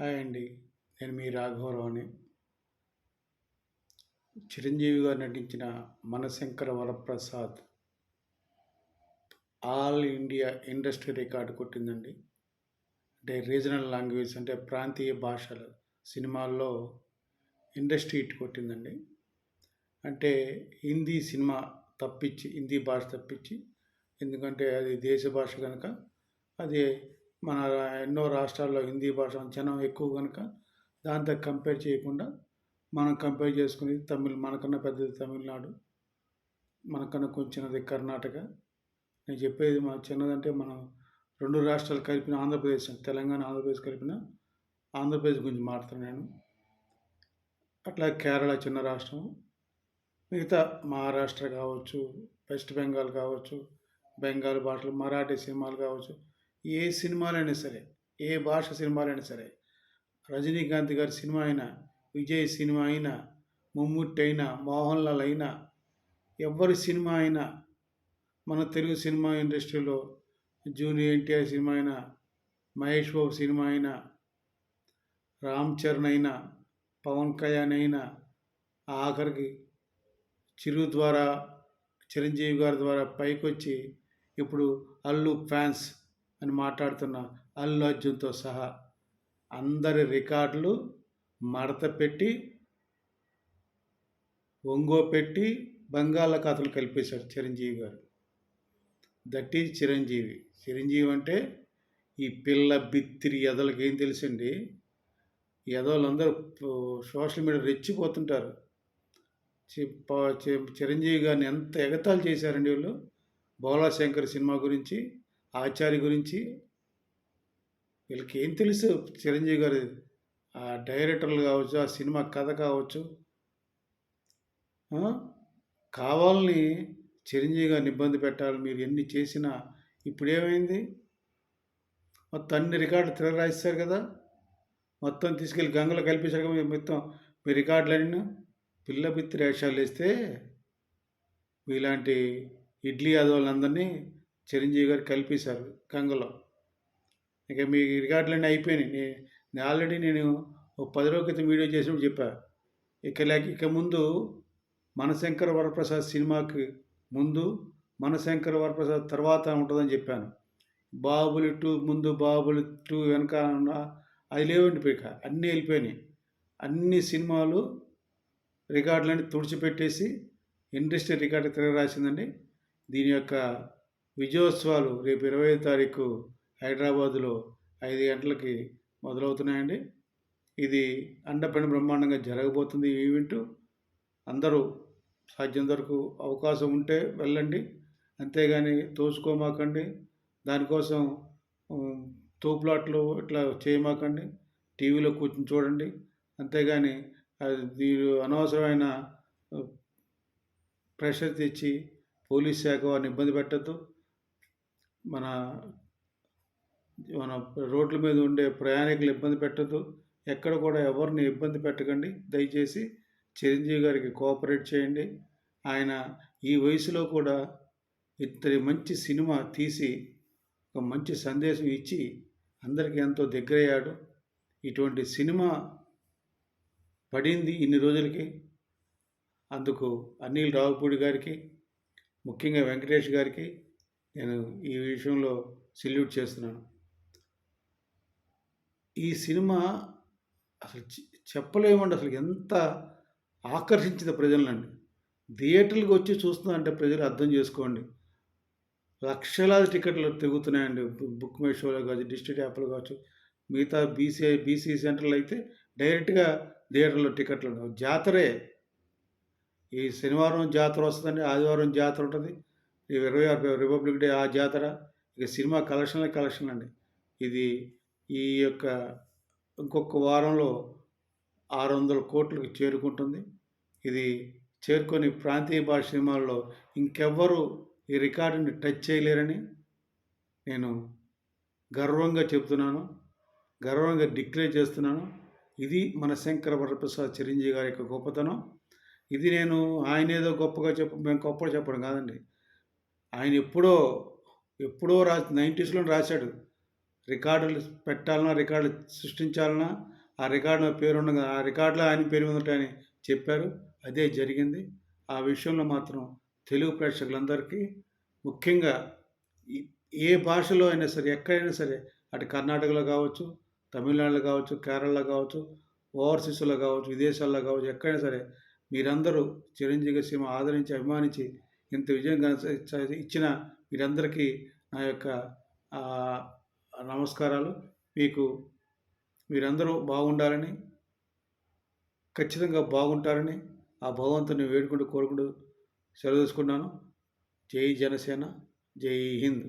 Hi అండి నేను మీ రాఘవరావుని చిరంజీవి గారు నటించిన Mana Shankara Varaprasad all India industry record కొట్టిందండి. అంటే రీజనల్ లాంగ్వేజ్ అంటే ప్రాంతీయ భాషల సినిమాల్లో ఇండస్ట్రీ ఇట్ కొట్టిందండి. అంటే హిందీ సినిమా తప్పించి హిందీ భాష తప్పించి ఎందుకంటే అది దేశ భాష కనుక అది మన ఎన్నో రాష్ట్రాల్లో హిందీ భాష జనం ఎక్కువ కనుక దాంతో కంపేర్ చేయకుండా మనం కంపేర్ చేసుకుని తమిళ్ మనకన్నా పెద్దది తమిళనాడు మనకన్నా కొంచెంది కర్ణాటక. నేను చెప్పేది మన చిన్నదంటే మనం రెండు రాష్ట్రాలు కలిపిన ఆంధ్రప్రదేశ్ తెలంగాణ ఆంధ్రప్రదేశ్ కలిపిన ఆంధ్రప్రదేశ్ గురించి మాట్లాడుతున్నాను నేను. అట్లా కేరళ చిన్న రాష్ట్రం మిగతా మహారాష్ట్ర కావచ్చు వెస్ట్ బెంగాల్ కావచ్చు బెంగాల్ భాషలు మరాఠీ సినిమాలు కావచ్చు ఏ సినిమాలైనా సరే ఏ భాష సినిమాలైనా సరే రజనీకాంత్ గారి సినిమా అయినా విజయ్ సినిమా అయినా మమ్ముట్టి అయినా మోహన్ లాల్ అయినా ఎవరి సినిమా అయినా మన తెలుగు సినిమా ఇండస్ట్రీలో జూనియర్ ఎన్టీఆర్ సినిమా అయినా మహేష్ బాబు సినిమా అయినా రామ్ చరణ్ అయినా పవన్ కళ్యాణ్ అయినా ఆఖరికి చిరు ద్వారా చిరంజీవి గారి ద్వారా పైకొచ్చి ఇప్పుడు అల్లు ఫ్యాన్స్ అని మాట్లాడుతున్న అల్లు అర్జున్తో సహా అందరి రికార్డులు మడత పెట్టి ఒంగో పెట్టి బంగాళాఖాతలు కలిపేశాడు చిరంజీవి గారు. That is Chiranjeevi. చిరంజీవి అంటే ఈ పిల్ల బిత్తిరి ఎదలకి ఏం తెలుసండి? ఎదలందరూ సోషల్ మీడియా రెచ్చిపోతుంటారు. చిరంజీవి గారిని ఎంత ఎగతాలు చేశారండి వీళ్ళు? బోలాశంకర్ సినిమా గురించి ఆచార్య గురించి వీళ్ళకి ఏం తెలుసు? చిరంజీవి గారు ఆ డైరెక్టర్లు కావచ్చు ఆ సినిమా కథ కావచ్చు. కావాలని చిరంజీవి గారిని ఇబ్బంది పెట్టాలి మీరు ఎన్ని చేసినా ఇప్పుడు ఏమైంది మొత్తం అన్ని రికార్డులు తిరగరాయిస్తారు కదా. మొత్తం తీసుకెళ్ళి గంగలో కల్పించారు కదా మొత్తం. మీ రికార్డులన్నీ పిల్ల బిత్తి వేషాలు వేస్తే ఇలాంటి ఇడ్లీ యాదవులందరినీ చిరంజీవి గారు కల్పేశారు గంగలో. ఇక మీ రికార్డులన్నీ అయిపోయినాయి. నేను ఆల్రెడీ నేను ఓ పది రోజుల క్రితం వీడియో చేసినప్పుడు చెప్పా. ఇక లేక ఇక ముందు మనశంకర వరప్రసాద్ సినిమాకి ముందు మనశంకర వరప్రసాద్ తర్వాత ఉంటుందని చెప్పాను. బాబులు టూ ముందు బాబులు టూ వెనక అది లేవండి అన్నీ వెళ్ళిపోయినాయి. అన్ని సినిమాలు రికార్డులన్నీ తుడిచిపెట్టేసి ఇండస్ట్రీ రికార్డు తిరగరాసిందండి. దీని యొక్క విజయోత్సవాలు రేపు ఇరవై తారీఖు హైదరాబాదులో ఐదు గంటలకి మొదలవుతున్నాయండి. ఇది అండపని బ్రహ్మాండంగా జరగబోతుంది ఈ ఈవెంట్. అందరూ సాధ్యం వరకు అవకాశం ఉంటే వెళ్ళండి. అంతేగాని తోసుకోమాకండి. దానికోసం తోపులాట్లు ఇట్లా చేయమాకండి. టీవీలో కూర్చొని చూడండి. అంతేగాని అది అనవసరమైన ప్రెషర్ తెచ్చి పోలీస్ శాఖ వారిని ఇబ్బంది పెట్టద్దు. మన మన రోడ్ల మీద ఉండే ప్రయాణికులు ఇబ్బంది పెట్టద్దు. ఎక్కడ కూడా ఎవరిని ఇబ్బంది పెట్టకండి. దయచేసి చిరంజీవి గారికి కోఆపరేట్ చేయండి. ఆయన ఈ వయసులో కూడా ఇతని మంచి సినిమా తీసి ఒక మంచి సందేశం ఇచ్చి అందరికీ ఎంతో దగ్గరయ్యాడు. ఇటువంటి సినిమా పడింది ఇన్ని రోజులకి. అందుకు అనిల్ రావుపూడి గారికి ముఖ్యంగా వెంకటేష్ గారికి నేను ఈ విషయంలో సెల్యూట్ చేస్తున్నాను. ఈ సినిమా అసలు చెప్పలేమండి. అసలు ఎంత ఆకర్షించింది ప్రజలండి థియేటర్లకు వచ్చి చూస్తుందంటే ప్రజలు అర్థం చేసుకోండి. లక్షలాది టికెట్లు తిరుగుతున్నాయండి. బుక్ మై షోలో కావచ్చు డిస్ట్రిక్ట్ యాప్లో కావచ్చు మిగతా బీసీఐ బీసీ సెంటర్లో అయితే డైరెక్ట్గా థియేటర్లో టికెట్లు ఉన్నాయి జాతరే. ఈ శనివారం జాతర వస్తుందండి ఆదివారం జాతర ఉంటుంది. ఇరవై ఆరు రిపబ్లిక్ డే ఆ జాతర ఇక సినిమా కలెక్షన్లే కలెక్షన్ అండి. ఇది ఈ యొక్క ఇంకొక వారంలో ఆరు వందల కోట్లకు చేరుకుంటుంది. ఇది చేరుకొని ప్రాంతీయ భాష సినిమాల్లో ఇంకెవ్వరు ఈ రికార్డుని టచ్ చేయలేరని నేను గర్వంగా చెబుతున్నాను. గర్వంగా డిక్లేర్ చేస్తున్నాను. ఇది మన శంకర వరప్రసాద్ చిరంజీవి గారి యొక్క గొప్పతనం. ఇది నేను ఆయన ఏదో గొప్పగా చెప్ప మేము గొప్పగా చెప్పడం కాదండి. ఆయన ఎప్పుడో ఎప్పుడో రా నైంటీస్లో రాశాడు. రికార్డులు పెట్టాలన్నా రికార్డులు సృష్టించాలన్నా ఆ రికార్డులో పేరు ఉండగా ఆ రికార్డులో ఆయన పేరు ఉందటని చెప్పారు. అదే జరిగింది. ఆ విషయంలో మాత్రం తెలుగు ప్రేక్షకులందరికీ ముఖ్యంగా ఏ భాషలో అయినా సరే ఎక్కడైనా సరే అటు కర్ణాటకలో కావచ్చు తమిళనాడులో కావచ్చు కేరళలో కావచ్చు ఓవర్సీస్లో కావచ్చు విదేశాల్లో కావచ్చు ఎక్కడైనా సరే మీరందరూ చిరంజీవి సినిమా ఆదరించి అభిమానించి ఇంత విజయం ఇచ్చిన మీరందరికీ నా యొక్క నమస్కారాలు. మీకు మీరందరూ బాగుండాలని ఖచ్చితంగా బాగుంటారని ఆ భగవంతుని వేడుకుంటూ కోరుకుంటూ సెలవు తీసుకున్నాను. జై జనసేన జై హింద్.